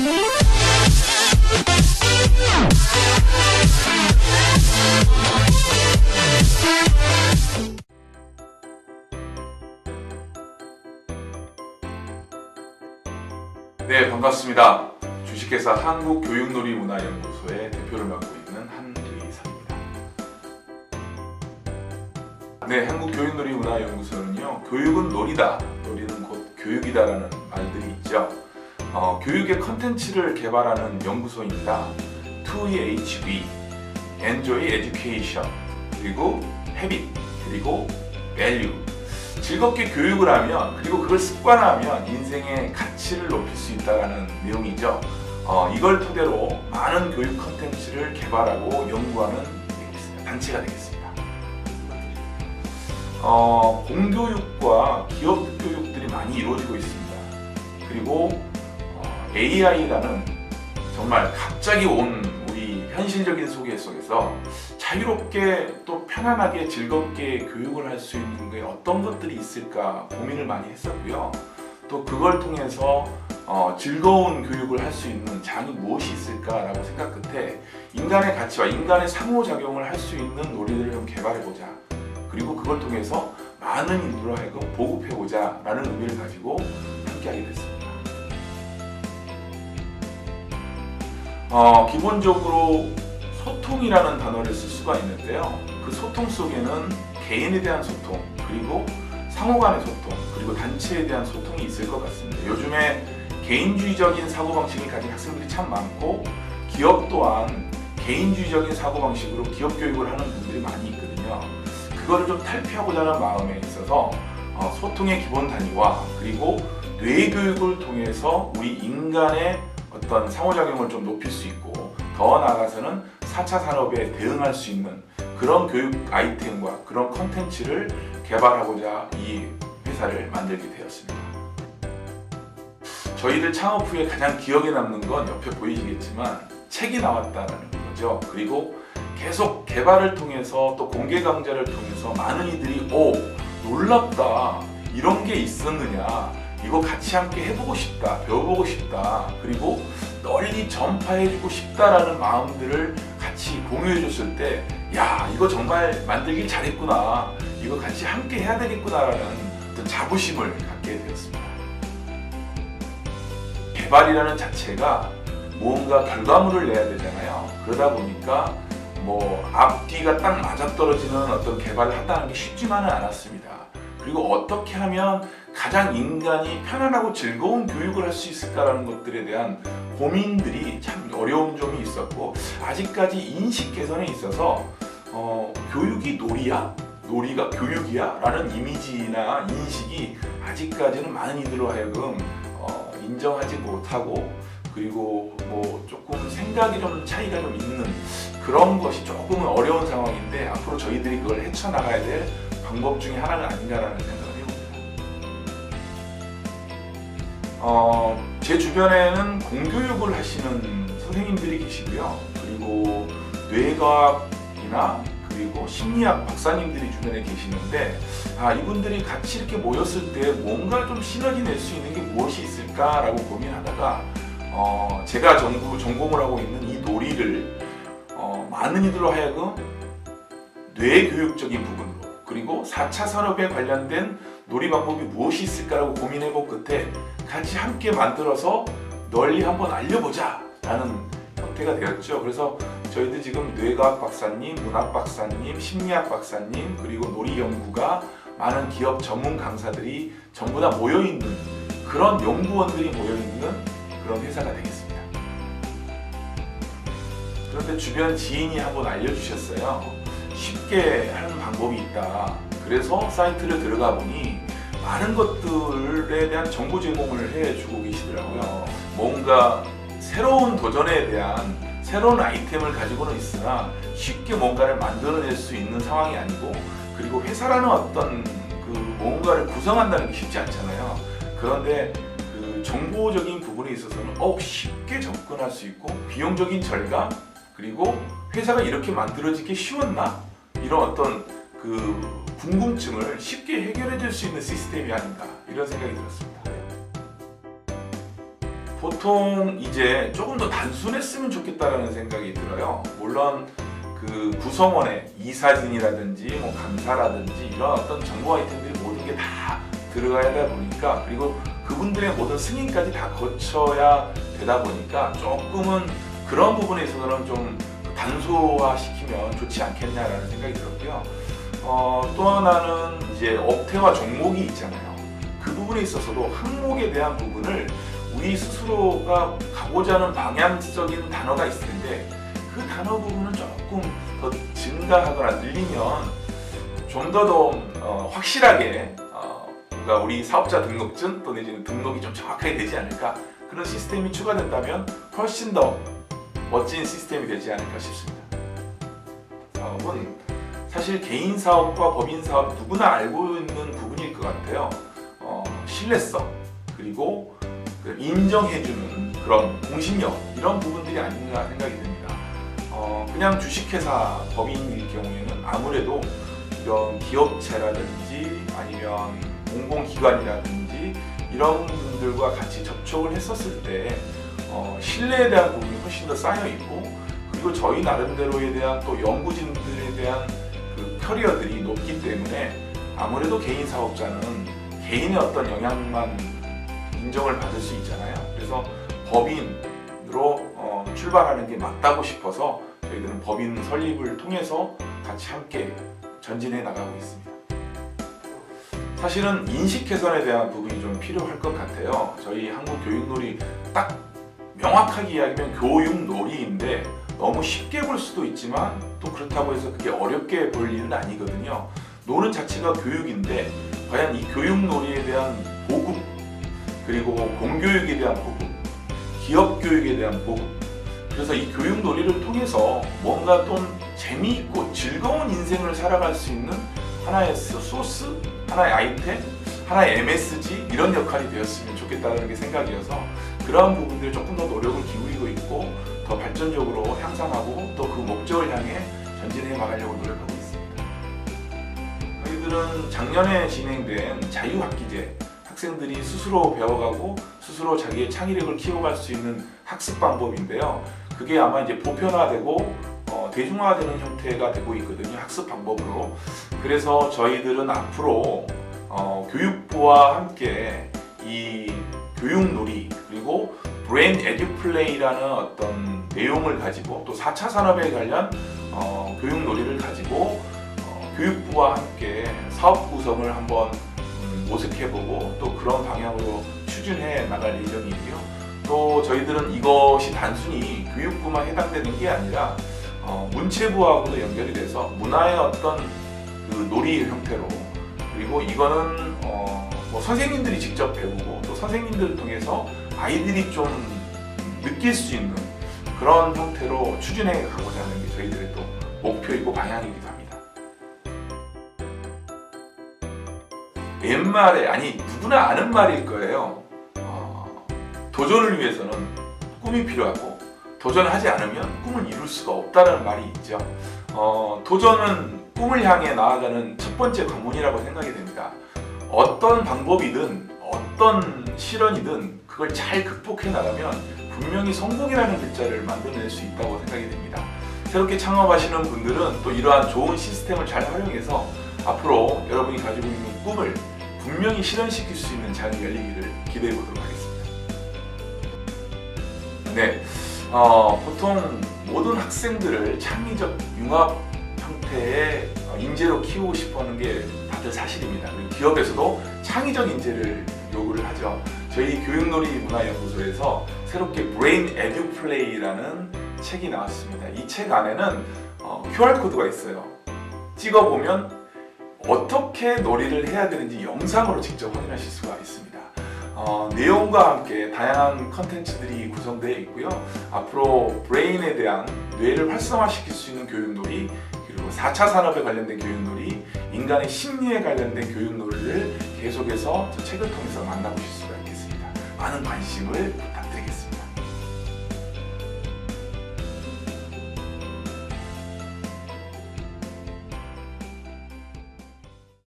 네, 반갑습니다. 주식회사 한국교육놀이문화연구소의 대표를 맡고 있는 한의사입니다. 네, 한국교육놀이문화연구소는요, 교육은 놀이다, 놀이는 곧 교육이다라는 말들이 있죠. 어, 교육의 컨텐츠를 개발하는 연구소입니다. 2EHB, Enjoy Education, 그리고 Habit, 그리고 Value. 즐겁게 교육을 하면 그리고 그걸 습관화하면 인생의 가치를 높일 수 있다는 내용이죠. 어, 이걸 토대로 많은 교육 컨텐츠를 개발하고 연구하는 단체가 되겠습니다. 어, 공교육과 기업 교육들이 많이 이루어지고 있습니다. 그리고 어, AI라는 정말 갑자기 온 우리 현실적인 소개 속에서 자유롭게 또 편안하게 즐겁게 교육을 할 수 있는 게 어떤 것들이 있을까 고민을 많이 했었고요. 또 그걸 통해서 어, 즐거운 교육을 할 수 있는 장이 무엇이 있을까라고 생각 끝에 인간의 가치와 인간의 상호작용을 할 수 있는 놀이들을 좀 개발해보자. 그리고 그걸 통해서 많은 인들로 하여금 보급해보자 라는 의미를 가지고 함께하게 됐습니다. 어, 기본적으로 소통이라는 단어를 쓸 수가 있는데요. 그 소통 속에는 개인에 대한 소통, 그리고 상호 간의 소통, 그리고 단체에 대한 소통이 있을 것 같습니다. 요즘에 개인주의적인 사고방식을 가진 학생들이 참 많고, 기업 또한 개인주의적인 사고방식으로 기업 교육을 하는 분들이 많이 있거든요. 그거를 좀 탈피하고자 하는 마음에 있어서 어, 소통의 기본 단위와 그리고 뇌 교육을 통해서 우리 인간의 어떤 상호작용을 좀 높일 수 있고 더 나아가서는 4차 산업에 대응할 수 있는 그런 교육 아이템과 그런 컨텐츠를 개발하고자 이 회사를 만들게 되었습니다. 저희들 창업 후에 가장 기억에 남는 건 옆에 보이시겠지만 책이 나왔다는 거죠. 그리고 계속 개발을 통해서 또 공개 강좌를 통해서 많은 이들이 오 놀랍다 이런 게 있었느냐 이거 같이 함께 해보고 싶다 배워보고 싶다 그리고 널리 전파해주고 싶다라는 마음들을 같이 공유해줬을 때 야 이거 정말 만들길 잘했구나 이거 같이 함께 해야 되겠구나라는 어떤 자부심을 갖게 되었습니다. 개발이라는 자체가 무언가 결과물을 내야 되잖아요. 그러다 보니까 뭐 앞뒤가 딱 맞아떨어지는 어떤 개발을 한다는 게 쉽지만은 않았습니다. 그리고 어떻게 하면 가장 인간이 편안하고 즐거운 교육을 할 수 있을까라는 것들에 대한 고민들이 참 어려운 점이 있었고 아직까지 인식 개선에 있어서 어, 교육이 놀이야? 놀이가 교육이야? 라는 이미지나 인식이 아직까지는 많은 이들로 하여금 어, 인정하지 못하고 그리고 뭐 조금 생각이 좀 차이가 좀 있는 그런 것이 조금은 어려운 상황인데 앞으로 저희들이 그걸 헤쳐나가야 될 방법 중에 하나가 아닌가라는 생각 어, 제 주변에는 공교육을 하시는 선생님들이 계시고요. 그리고 뇌과학이나 그리고 심리학 박사님들이 주변에 계시는데 아 이분들이 같이 이렇게 모였을 때 뭔가 좀 시너지 낼 수 있는 게 무엇이 있을까라고 고민하다가 어, 제가 전부 전공을 하고 있는 이 놀이를 어, 많은 이들로 하여금 뇌 교육적인 부분으로 그리고 4차 산업에 관련된 놀이 방법이 무엇이 있을까라고 고민해본 끝에 같이 함께 만들어서 널리 한번 알려보자 라는 형태가 되었죠. 그래서 저희들 지금 뇌과학 박사님, 문학 박사님, 심리학 박사님, 그리고 놀이 연구가 많은 기업 전문 강사들이 전부 다 모여있는 그런 연구원들이 모여있는 그런 회사가 되겠습니다. 그런데 주변 지인이 한번 알려주셨어요. 쉽게 하는 방법이 있다. 그래서 사이트를 들어가 보니 많은 것들에 대한 정보 제공을 해주고 계시더라고요. 뭔가 새로운 도전에 대한 새로운 아이템을 가지고는 있으나 쉽게 뭔가를 만들어낼 수 있는 상황이 아니고 그리고 회사라는 어떤 그 뭔가를 구성한다는 게 쉽지 않잖아요. 그런데 그 정보적인 부분에 있어서는 어 쉽게 접근할 수 있고 비용적인 절감 그리고 회사가 이렇게 만들어지기 쉬웠나 이런 어떤 그 궁금증을 쉽게 해결해 줄 수 있는 시스템이 아닌가 이런 생각이 들었습니다. 보통 이제 조금 더 단순했으면 좋겠다라는 생각이 들어요. 물론 그 구성원에 이사진이라든지 뭐 감사라든지 이런 어떤 정보 아이템들이 모든 게 다 들어가야 되다 보니까 그리고 그분들의 모든 승인까지 다 거쳐야 되다 보니까 조금은 그런 부분에 있어서는 좀 단소화시키면 좋지 않겠냐라는 생각이 들었고요. 어, 또 하나는 이제 업태와 종목이 있잖아요. 그 부분에 있어서도 항목에 대한 부분을 우리 스스로가 가고자 하는 방향적인 단어가 있을 텐데 그 단어 부분은 조금 더 증가하거나 늘리면 좀 더더 어, 확실하게 어, 뭔가 우리 사업자 등록증 또 내지는 등록이 좀 정확하게 되지 않을까 그런 시스템이 추가된다면 훨씬 더 멋진 시스템이 되지 않을까 싶습니다. 사업은 사실 개인 사업과 법인 사업 누구나 알고 있는 부분일 것 같아요. 어, 신뢰성 그리고 그 인정해주는 그런 공신력 이런 부분들이 아닌가 생각이 듭니다. 어, 그냥 주식회사 법인일 경우에는 아무래도 이런 기업체라든지 아니면 공공기관이라든지 이런 분들과 같이 접촉을 했었을 때 어, 신뢰에 대한 부분이 훨씬 더 쌓여 있고 그리고 저희 나름대로에 대한 또 연구진들에 대한 그 커리어들이 높기 때문에 아무래도 개인 사업자는 개인의 어떤 영향만 인정을 받을 수 있잖아요. 그래서 법인으로 어, 출발하는 게 맞다고 싶어서 저희들은 법인 설립을 통해서 같이 함께 전진해 나가고 있습니다. 사실은 인식 개선에 대한 부분이 좀 필요할 것 같아요. 저희 한국 교육놀이 딱 명확하게 이야기하면 교육놀이인데 너무 쉽게 볼 수도 있지만 또 그렇다고 해서 그게 어렵게 볼 일은 아니거든요. 노는 자체가 교육인데 과연 이 교육놀이에 대한 보급 그리고 공교육에 대한 보급, 기업 교육에 대한 보급 그래서 이 교육놀이를 통해서 뭔가 좀 재미있고 즐거운 인생을 살아갈 수 있는 하나의 소- 소스, 하나의 아이템, 하나의 MSG 이런 역할이 되었으면 좋겠다는 게 생각이어서 그러한 부분들을 조금 더 노력을 기울이고 있고 더 발전적으로 향상하고 또 그 목적을 향해 전진해 나가려고 노력하고 있습니다. 저희들은 작년에 진행된 자유학기제 학생들이 스스로 배워가고 스스로 자기의 창의력을 키워갈 수 있는 학습 방법인데요. 그게 아마 이제 보편화되고 어, 대중화되는 형태가 되고 있거든요. 학습 방법으로. 그래서 저희들은 앞으로 어, 교육부와 함께 이 교육놀이 그리고 브레인 에듀플레이라는 어떤 내용을 가지고 또 4차 산업에 관련 어, 교육놀이를 가지고 어, 교육부와 함께 사업 구성을 한번 음, 모색해보고 또 그런 방향으로 추진해 나갈 예정이고요. 또 저희들은 이것이 단순히 교육부만 해당되는 게 아니라 어, 문체부하고도 연결이 돼서 문화의 어떤 그 놀이 형태로 그리고 이거는 어, 뭐 선생님들이 직접 배우고 또 선생님들을 통해서 아이들이 좀 느낄 수 있는 그런 형태로 추진해 가고자 하는 게 저희들의 또 목표이고 방향이기도 합니다. 옛말에 아니 누구나 아는 말일 거예요. 어, 도전을 위해서는 꿈이 필요하고 도전을 하지 않으면 꿈을 이룰 수가 없다는 말이 있죠. 어, 도전은 꿈을 향해 나아가는 첫 번째 관문이라고 생각이 됩니다. 어떤 방법이든 어떤 실현이든 그걸 잘 극복해 나가면 분명히 성공이라는 글자를 만들어낼 수 있다고 생각이 됩니다. 새롭게 창업하시는 분들은 또 이러한 좋은 시스템을 잘 활용해서 앞으로 여러분이 가지고 있는 꿈을 분명히 실현시킬 수 있는 장이 열리기를 기대해 보도록 하겠습니다. 네, 어, 보통 모든 학생들을 창의적 융합 형태의 어, 인재로 키우고 싶어 하는 게 다들 사실입니다. 기업에서도 창의적 인재를 요구를 하죠. 저희 교육놀이 문화연구소에서 새롭게 브레인 에듀 플레이라는 책이 나왔습니다. 이 책 안에는 어, QR 코드가 있어요. 찍어 보면 어떻게 놀이를 해야 되는지 영상으로 직접 확인하실 수가 있습니다. 어, 내용과 함께 다양한 컨텐츠들이 구성되어 있고요. 앞으로 브레인에 대한 뇌를 활성화시킬 수 있는 교육놀이 그리고 4차 산업에 관련된 교육놀이 인간의 심리에 관련된 교육놀이를 계속해서 저 책을 통해서 만나보실 수가 있겠습니다. 많은 관심을.